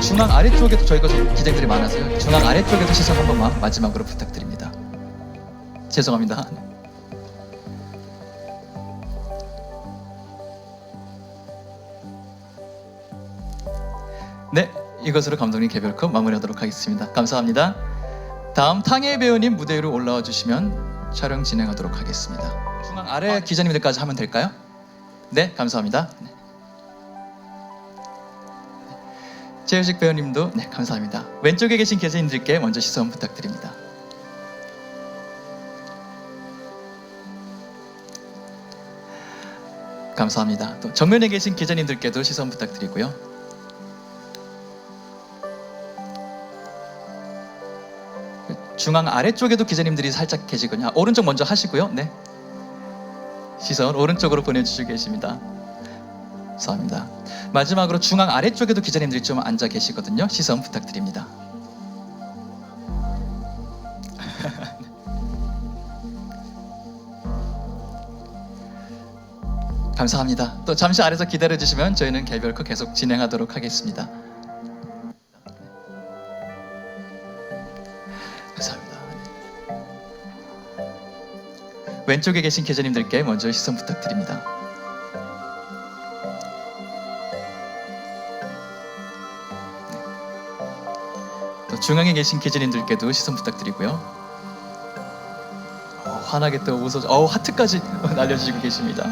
중앙 아래쪽에도 저희가 좀 기생들이 많아서요. 중앙 아래쪽에도 시선 한 번만 마지막으로 부탁드립니다. 죄송합니다. 네, 이것으로 감독님 개별컷 마무리하도록 하겠습니다. 감사합니다. 다음 탕해 배우님 무대 위로 올라와 주시면 촬영 진행하도록 하겠습니다. 중앙 아래 기자님들까지 하면 될까요? 네, 감사합니다. 최효식 배우님도 네, 감사합니다. 왼쪽에 계신 기자님들께 먼저 시선 부탁드립니다. 감사합니다. 또 정면에 계신 기자님들께도 시선 부탁드리고요. 중앙 아래쪽에도 기자님들이 살짝 계시거든요. 아, 오른쪽 먼저 하시고요. 네. 시선 오른쪽으로 보내주시고 계십니다. 감사합니다. 마지막으로 중앙 아래쪽에도 기자님들이 좀 앉아 계시거든요. 시선 부탁드립니다. 감사합니다. 또 잠시 아래서 기다려 주시면 저희는 개별컷 계속 진행하도록 하겠습니다. 감사합니다. 왼쪽에 계신 기자님들께 먼저 시선 부탁드립니다. 중앙에 계신 기자님들께도 시선 부탁드리고요. 어, 환하게 또 웃어, 어 하트까지 날려주시고 계십니다.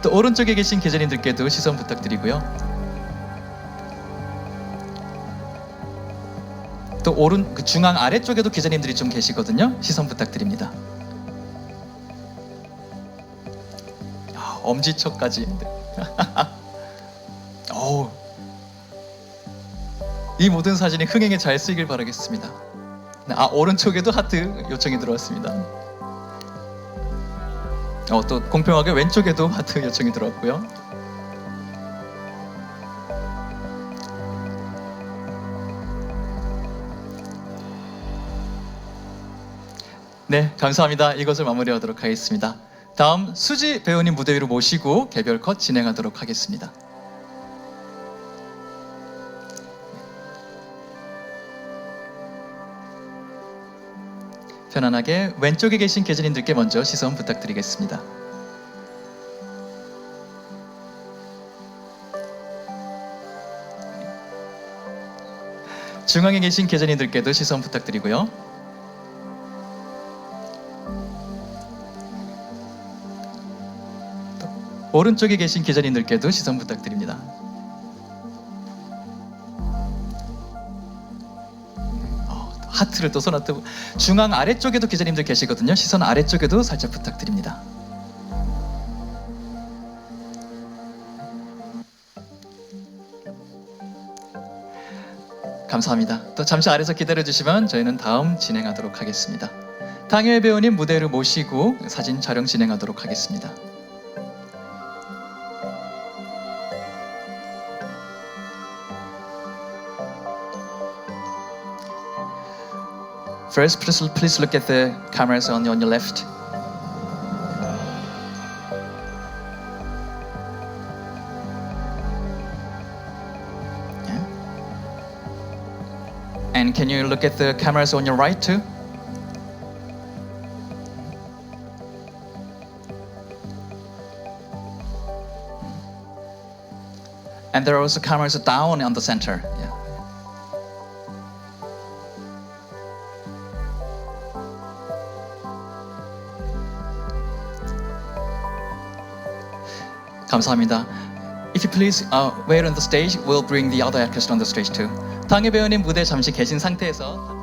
또 오른쪽에 계신 기자님들께도 시선 부탁드리고요. 또 오른 그 중앙 아래쪽에도 기자님들이 좀 계시거든요. 시선 부탁드립니다. 아, 엄지척까지. 이 모든 사진이 흥행에 잘 쓰이길 바라겠습니다. 네, 아 오른쪽에도 하트 요청이 들어왔습니다. 어, 또 공평하게 왼쪽에도 하트 요청이 들어왔고요. 네, 감사합니다. 이것을 마무리하도록 하겠습니다. 다음 수지 배우님 무대 위로 모시고 개별 컷 진행하도록 하겠습니다. 편안하게 왼쪽에 계신 계절님들께 먼저 시선 부탁드리겠습니다. 중앙에 계신 계절님들께도 시선 부탁드리고요. 또 오른쪽에 계신 계절님들께도 시선 부탁드립니다. 하트를 또 손아트 중앙 아래쪽에도 기자님들 계시거든요. 시선 아래쪽에도 살짝 부탁드립니다. 감사합니다. 또 잠시 아래서 기다려 주시면 저희는 다음 진행하도록 하겠습니다. 당일 배우님 무대로 모시고 사진 촬영 진행하도록 하겠습니다. First, please, please look at the cameras on, on your left. Yeah. And can you look at the cameras on your right too? And there are also cameras down on the center. Yeah. 감사합니다. If you please uh, wait on the stage, we'll bring the other actors on the stage too. 당의 배우님 무대 잠시 계신 상태에서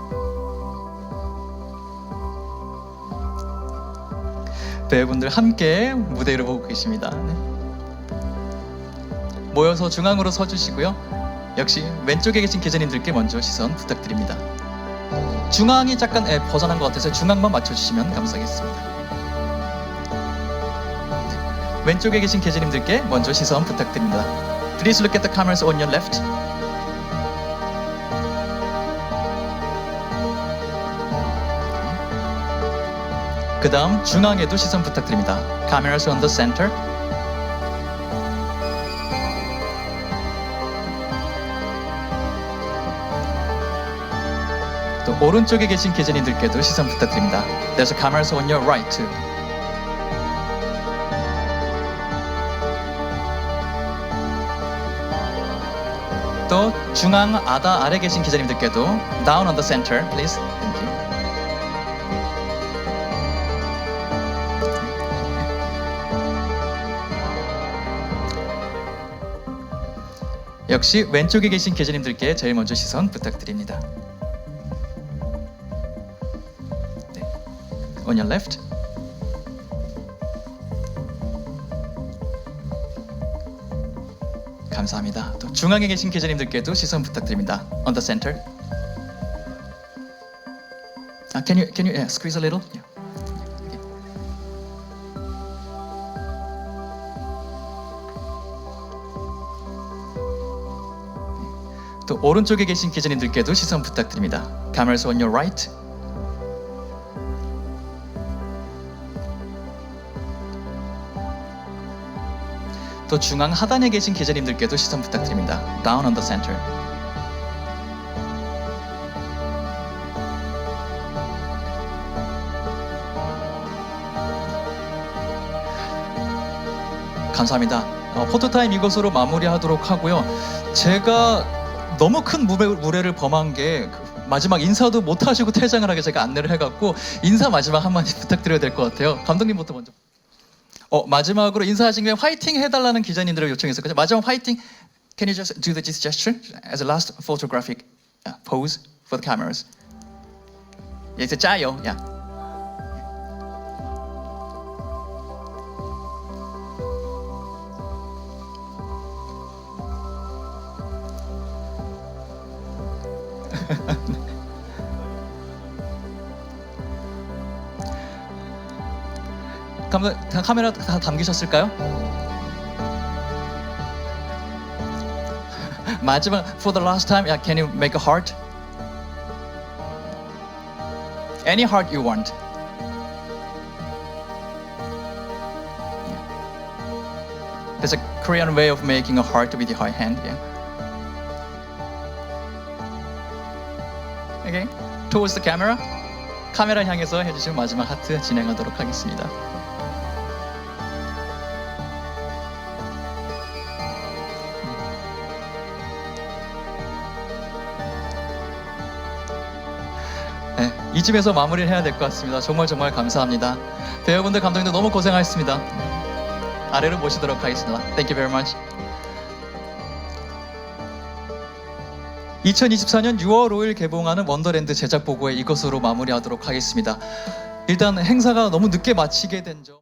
배우분들 함께 무대 위로 보고 계십니다. 네. 모여서 중앙으로 서주시고요. 역시 왼쪽에 계신 기자님들께 먼저 시선 부탁드립니다. 중앙이 잠깐 예, 벗어난 것 같아서 중앙만 맞춰주시면 감사하겠습니다. 왼쪽에 계신 계제님들께 먼저 시선 부탁드립니다. Please look at the cameras on your left. 그 다음 중앙에도 시선 부탁드립니다. Cameras on the center. 또 오른쪽에 계신 기자님들께도 시선 부탁드립니다. There's a cameras on your right too. 또 중앙 아다 아래 계신 기자님들께도 down on the center, please. Thank you. 역시 왼쪽에 계신 기자님들께 제일 먼저 시선 부탁드립니다. 네. On your left. 감사합니다. 또 중앙에 계신 기자님들께도 시선 부탁드립니다. On the center. 아, can you can you yeah, squeeze a little? Yeah. 또 오른쪽에 계신 기자님들께도 시선 부탁드립니다. Cameras on your right. 또 중앙 하단에 계신 기자님들께도 시선 부탁드립니다. Down on the center. 감사합니다. 어, 포토타임 이것으로 마무리하도록 하고요. 제가 너무 큰 무례, 무례를 범한 게그 마지막 인사도 못 하시고 퇴장을 하게 제가 안내를 해갖고 인사 마지막 한마디 부탁드려야 될 것 같아요. 감독님부터 먼저. 어 마지막으로 인사하신 김에 화이팅 해달라는 기자님들을 요청했었거든요. 마지막 화이팅. Can you just do this gesture as a last photographic uh, pose for the cameras? 예, 이제 짜요. 야. 다 카메라 다 담기셨을까요? 마지막 for the last time, yeah, can you make a heart? Any heart you want. A Korean way of making a heart with high hand. Yeah. Okay. Towards the camera. 카메라 향해서 해주시면 마지막 하트 진행하도록 하겠습니다. 이쯤에서 마무리를 해야 될 것 같습니다. 정말 정말 감사합니다. 배우분들 감독님들 너무 고생하셨습니다. 아래로 모시도록 하겠습니다. Thank you very much. 2024년 6월 5일 개봉하는 원더랜드 제작 보고회 이것으로 마무리하도록 하겠습니다. 일단 행사가 너무 늦게 마치게 된 점.